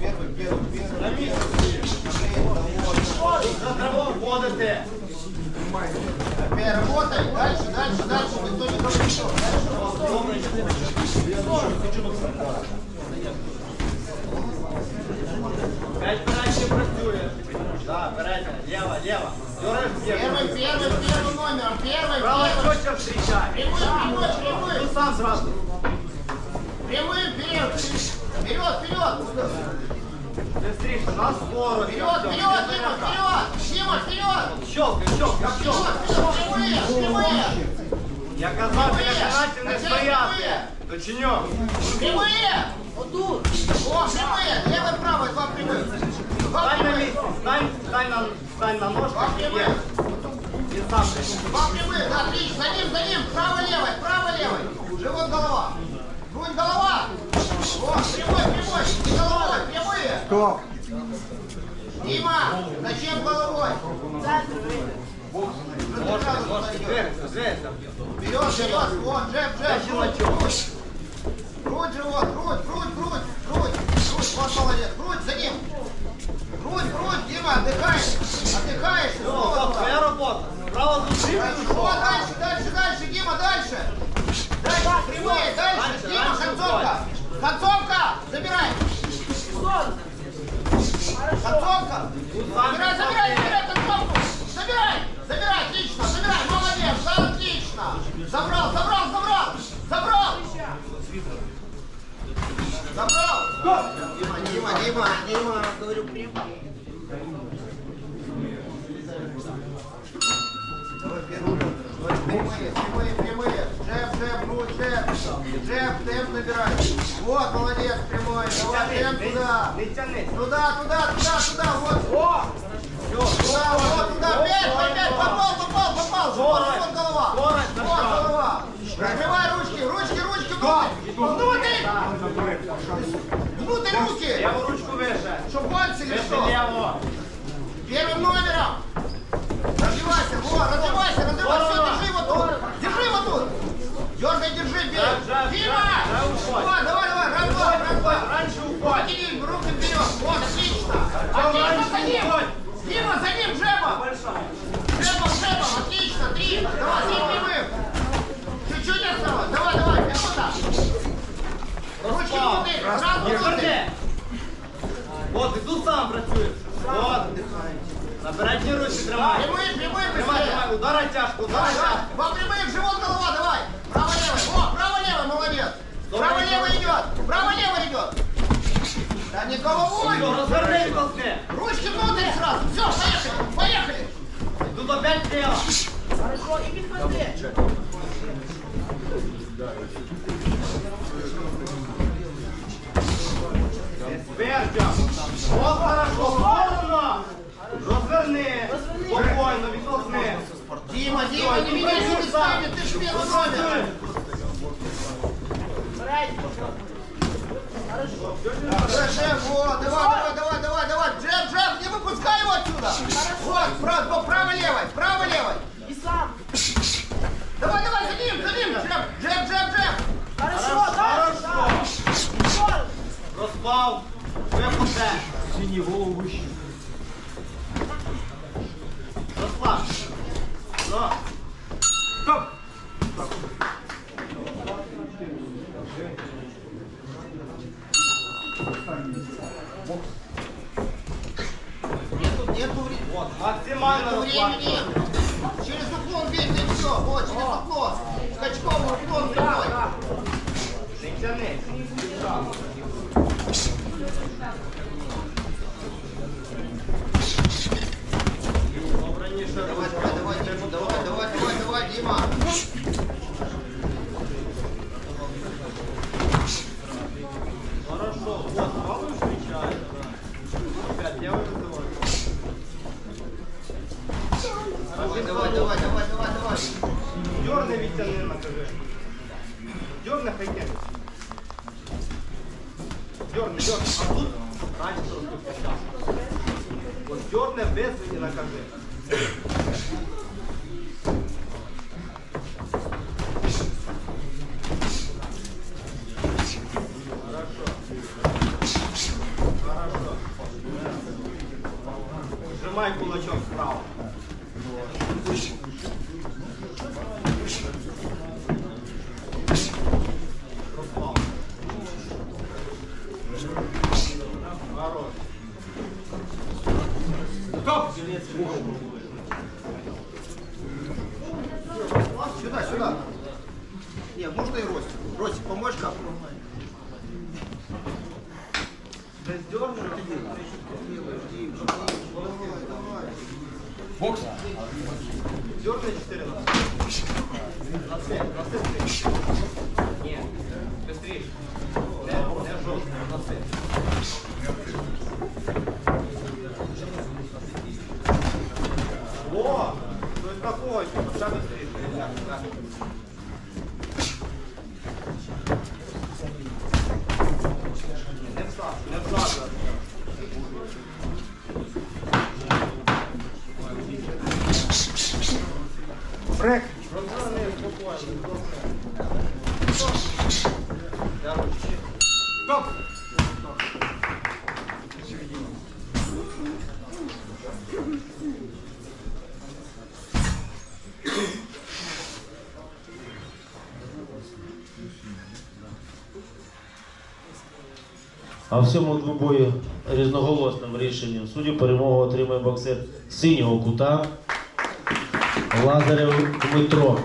Первый, первый, первый Опять работай. Дальше, дальше, дальше. Никто не говорит. П'ять передніх працює. Так, передня, ліва, ліва. Дереш Первый, первый, первый номером. Первый, Право первый. чотко встречай. Прямой, прямой, прямой. Ну сам зразу. Прямым вперед. Вперед, вперед. Быстріше, на скоро. Вперед, вперед, Дима, вперед. Дима, вперед. Щелкай, щелкай, щелкай. Вперед, прямые, прямые. Я казав, я канаті не стояти. Точеньок. Прямые. Вот тут. О, прямые. Левый, правый, два прямых. Два Стань на прямых. місці, стань, стань на, стань на Два ножках і є. прямых. І сам ти. Два прямых. Да, отлично. За ним, за ним. Право, Стоп! Дима, зачем головой? Вперед, вперед, вот, джеб, джеб, грудь, грудь. Живот, грудь, грудь, грудь, грудь, грудь, вот молодец, грудь за ним. Грудь, грудь, Дима, отдыхаешь, отдыхаешь. Все, твоя робота. Право зустріти. Вот, дальше, дальше, дальше, Дима, дальше. Дальше, прямые, дальше, Дима, концовка. Концовка, забирай. Концовка. Забирай, забирай, забирай концовку. Забирай, забирай, отлично, забирай, молодец, да, отлично. Забрал, забрал, забрал, забрал. Забрал. Дима, Дима, Дима, Дима, говорю, прямо. Давай первый. Давай Прямые, прямые, Джеб, темп набирай. Вот, молодец, прямой. Давай, темп туда. Туда, туда, туда, туда, вот. О! Все, Туда, вот, туда. Пять, пять, попал, попал, попал. Вот, вот голова. Вот голова. Разбивай ручки, ручки, ручки, внутрь. Внутрь. Внутрь руки. Леву ручку вище. Что, пальцы или Вище что? лево. Первым номером. Развивайся, вот, развивайся, развивайся. Все, держи вот тут. Держи вот тут. Дергай, держи, бей. Жав, жав, Дима! жав, жав, уходь. Вот, давай, давай, раз, два, раз, два. Раньше уходь. Потяни руки вперед. Вот, отлично. Всё, Отлично, раньше за ним. уходь. Дима, за ним, Джеба. Джебом, джебом, отлично, три. Давай, три прямых. Чуть-чуть осталось. Давай, давай, пехота. Ручки внутрь, сразу Не внутрь. ходи. От, і тут сам працюєш. От. На передній ручці тримай. Прямые, прямые, Тримай, быстрее. тримай. Ударай тяжко, ударай Да, тяжко. Во прямых, живот, голова, давай. Право-левый. О, право-левый, молодец. Право-левый идет. Право-левый идет. Да не головой. Все, розверни і толкни. Ручки внутрь сразу. Все, поехали. Поехали. Тут опять лево. Вертя. От хорошо, сторону. Розверни. Спокійно, відтолкни. Дима, Дима, не меняйся местами. Ты ж первый номер. Шеф, вот, давай, давай, давай, давай, давай. Джеб, джеб, не выпускай его отсюда. Вот, право, право-левой, право-левой. И сам. Давай, давай, за ним, за ним. Джеб, джеб, джеб, джеб. Хорошо? Хорошо. Розпав. Синій голову вище. Розслаб. Ну. Стоп! Нету, нету времени. От, максимально Нету розслаб. времени. Через уклон бейте и все. Вот, через уклон. Скачковый уклон прямой. Не тяни. Кине. Дерни, дерни. А тут раніше трошки почав. От дерни без і накажи. Сюда, сюда. Не, можно и Ростик. Ростик, помочь как? Без дерну. Бокс! Дерни 4 на На це, на це три. Ні, быстріше. Не, не жорстко, на це. О, то есть такой, ще быстріше. Так, так. Не всад, не всад. Брек! Розверни спокійно. Я ручки. Стоп! А в цьому двобої різноголосним рішенням суддів перемогу отримує боксер з синього кута Лазарев Дмитро.